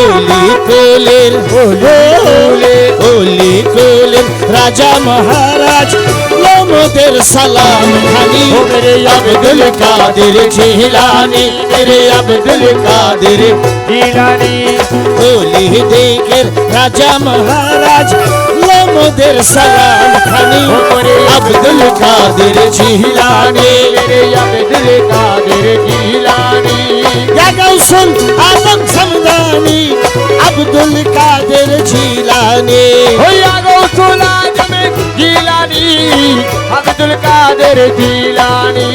ওলি কোলের ওলি ওলি কোলের রাজা মহারাজ লোমদের সালাম খানি মেরে আব্দুল কাদের জিলানি মেরে আব্দুল কাদের জিলানি। ওলি দিকের রাজা মহারাজ মোদের সালাম খানি। আব্দুল কাদের জিলানি। আব্দুল কাদের জিলানি। গাউসুল আদম সমদানি। আব্দুল কাদের জিলানি। হইয়া গাউসুল আদম জিলানি। আব্দুল কাদের জিলানি।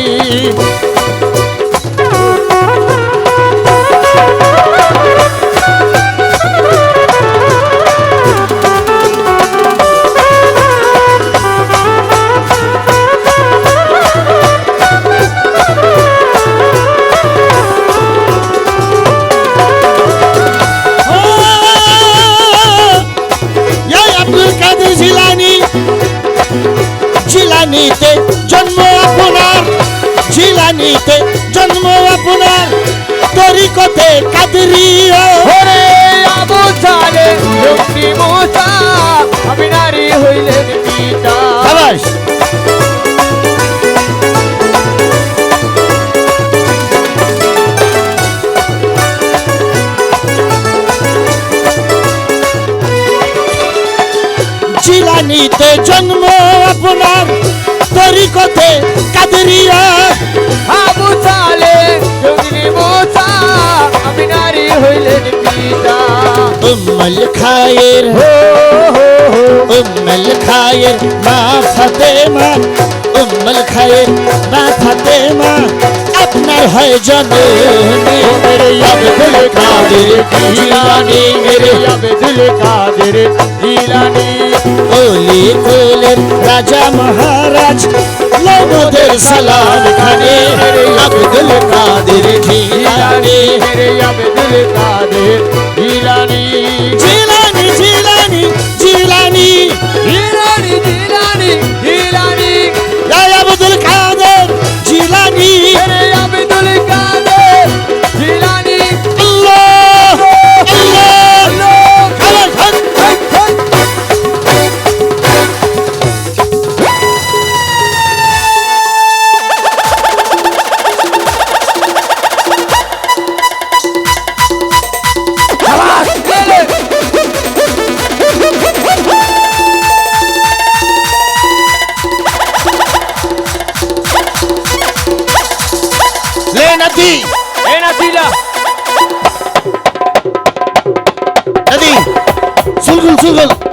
জিলানিতে জন্ম আপনার জিলানিতে জন্ম আপনার। তরিকতে কাদরিয়া ওরে আবু জানে লক্ষ্মী মুসা আমি নারী হইলেন পিতা। খালাস জন্ম আপনার। তরিকতে কাদরিয়া। আবু সালে লক্ষ্মী মুসা আমি নারী হইলেন পিতা। উম্মল খায়ের। হো উম্মল খায়ের মা ফাতেমা। উম্মল খায়ের মা ফাতেমা। আপনার হয় জননী। মেরে আব্দুল কাদের জিলানি মেরে মেরে আব্দুল কাদের জিলানি ওলি কোলের রাজা মহারাজ লোমদের সালাম খানে আব্দুল কাদের জিলানি মেরে আব্দুল কাদের 兴奋了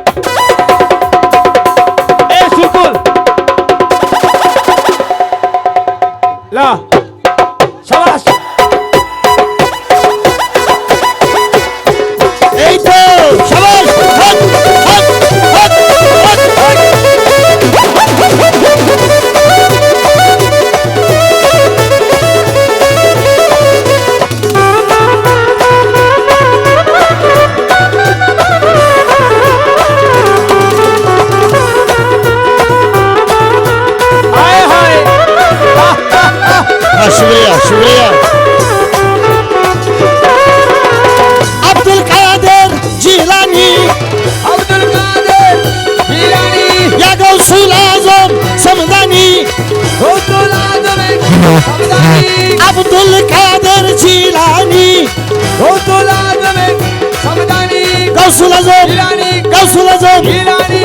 গৌসুল আজম গৌসুল আজম। জিলানি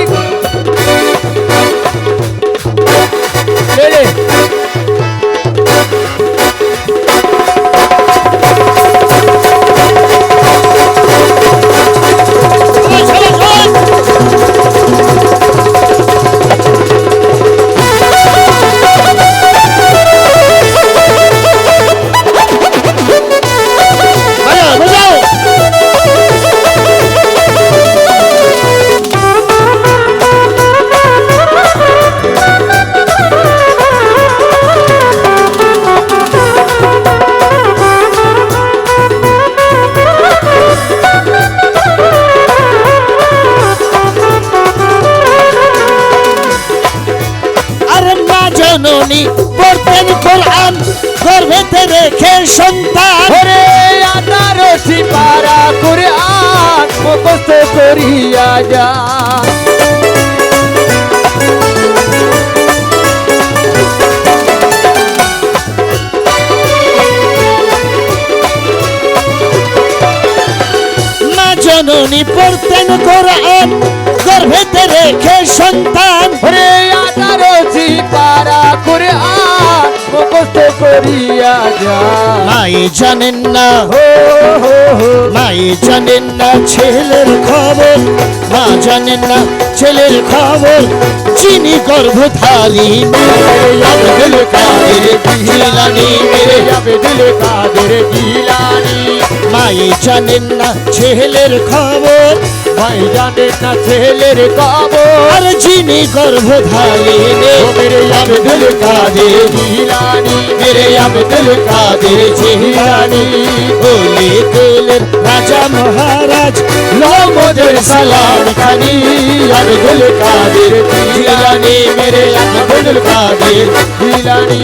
মুখস্থ করিয়া যা। জননী পড়তেন কোরআন গর্ভেতে রেখে সন্তান করিয়া যা। মাই জানেন না। হো হো মাই জানেন না ছেলের খবর। মা জানেন না ছেলের খবর। চিনি গর্ভধারী আব্দুল কাদের জিলানি মেরে যাবে দিল কাদের জিলানি মাই জানেন না ছেলের খবর ভাই জানেন না ছেলের কবর। আর চিনি গর্ভধারী ও মেরে আব্দুল কাদের জিলানি মেরে আব্দুল কাদের জিলানি ওলি কুলের রাজা মহারাজ লোমদের সালাম খানি আব্দুল কাদের জিলানি মেরে আব্দুল কাদের জিলানি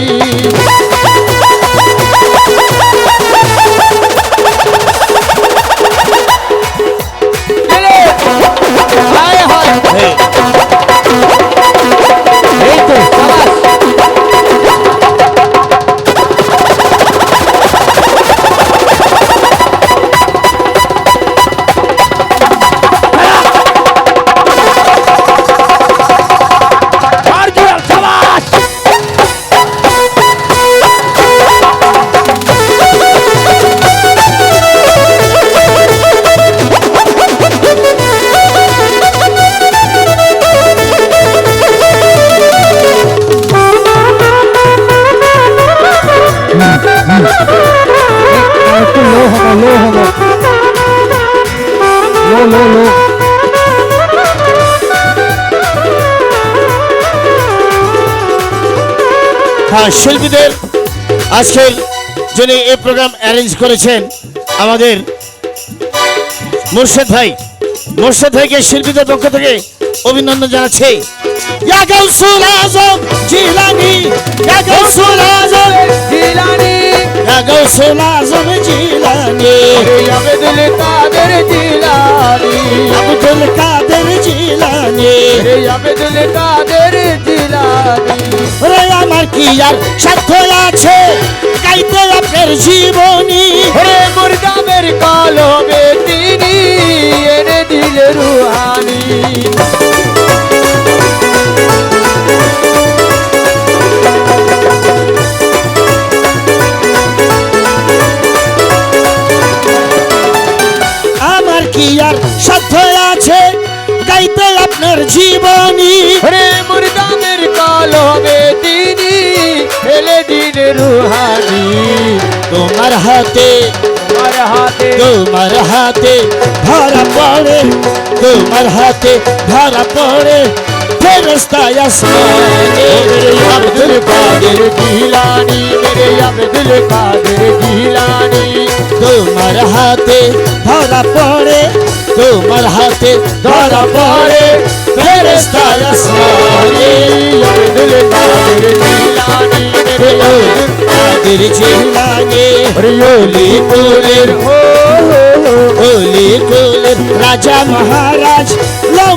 একটু লো হবে লো হবে লো লো লো হ্যাঁ শিল্পীদের আজকের যিনি এই প্রোগ্রাম অ্যারেঞ্জ করেছেন আমাদের মুর্শেদ ভাই। মুর্শেদ ভাইকে শিল্পীদের পক্ষ থেকে অভিনন্দন জানাচ্ছি। ইয়া গাউসুল আজম জিলানি। ইয়া জিলানি। গাউসুল আজম জিলানি। আবেদুল কাদের জিলানি। আব্দুল কাদের জিলানি। আবেদুল কাদের জিলানি। রে আমার কি আর সাধ্য আছে? গাইতে আপনার জীবনী। রে মুর্দামের কলমে তিনি এনে দিলে রুহানি। কি আর সাধ্য আছে? গাইতে আপনার জীবনী। রে মুর্দামের কলমে তিনি ফেলে দিন রুহানি। তোমার হাতে তোমার হাতে ধরা পড়ে তোমার হাতে ধরা পড়ে। ফেরস্তা আসমানে আব্দুল কাদের জিলানি মেরে আব্দুল কাদের জিলানি তোমার হাতে ধরা পড়ে তোমার হাতে ধরা পড়ে মেরে রাজা মহারাজ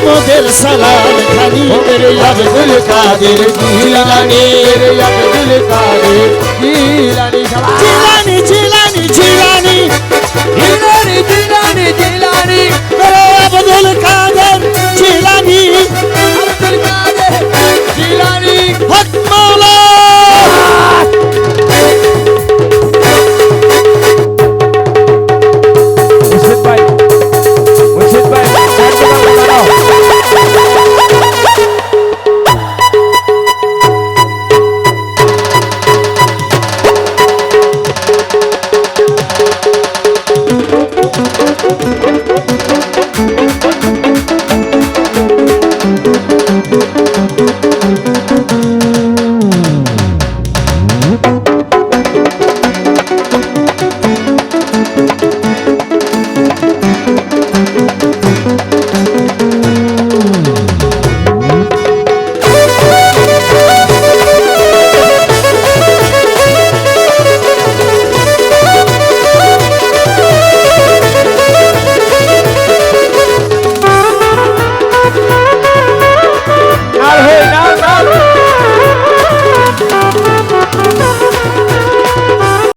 লমদের সালাম খানি রে আব্দুল কাদের জিলানি রে আব্দুল কাদের জিলানি জিলানি